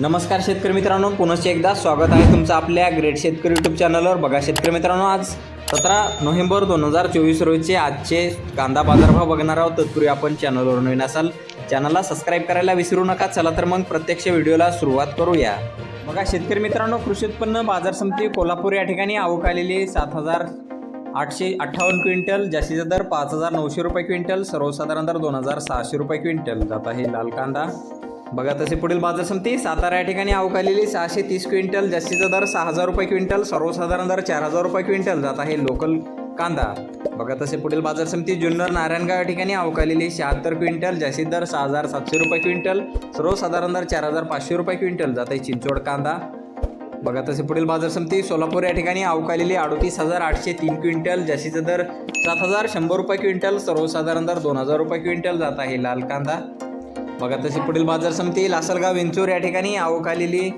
नमस्कार शेतकरी मित्रांनो पुनश्च एकदा स्वागत आहे तुमचं आपल्या ग्रेट शेतकरी यूट्यूब चॅनलवर बघा शेतकरी मित्रांनो आज सतरा नोव्हेंबर दोन हजार चोवीस रोजीचे आजचे कांदा बाजारभाव बघणार आहोत. तत्पूर्वी आपण चॅनलवर नवीन असाल. चॅनलला सबस्क्राईब करायला विसरू नका. चला तर मग प्रत्यक्ष व्हिडिओला सुरुवात करूया. बघा शेतकरी मित्रांनो कृषी उत्पन्न बाजार समिती कोल्हापूर या ठिकाणी आवक आलेली सात हजार आठशे अठ्ठावन्न क्विंटल जास्तीचा दर पाच हजार नऊशे रुपये क्विंटल सर्वसाधारण दर दोन हजार सहाशे रुपये क्विंटल. जात आहे लाल कांदा. बघा तसे पुढील बाजार समिती सातारा या ठिकाणी अवकालेली सहाशे तीस क्विंटल जास्तीचा दर सहा हजार रुपये क्विंटल सर्वसाधारण दर चार हजार रुपये क्विंटल. जात आहे लोकल कांदा. बघा तसे पुढील बाजार समिती जुन्नर नारायणगाव या ठिकाणी अवकालेली शहात्तर क्विंटल जास्तीत दर सहा हजार सातशे रुपये क्विंटल सर्वसाधारण दर चार हजार पाचशे रुपये क्विंटल. जात आहे चिंचोड कांदा. बघा तसे पुढील बाजार समिती सोलापूर या ठिकाणी अवकालेली अडतीस हजार आठशे तीन क्विंटल जास्तीचा दर सात हजार शंभर रुपये क्विंटल सर्वसाधारण दर दोन हजार रुपये क्विंटल. जात आहे लाल कांदा. बघा तशी पुढील बाजार समिती लासलगाव विंचूर या ठिकाणी आवक आलेली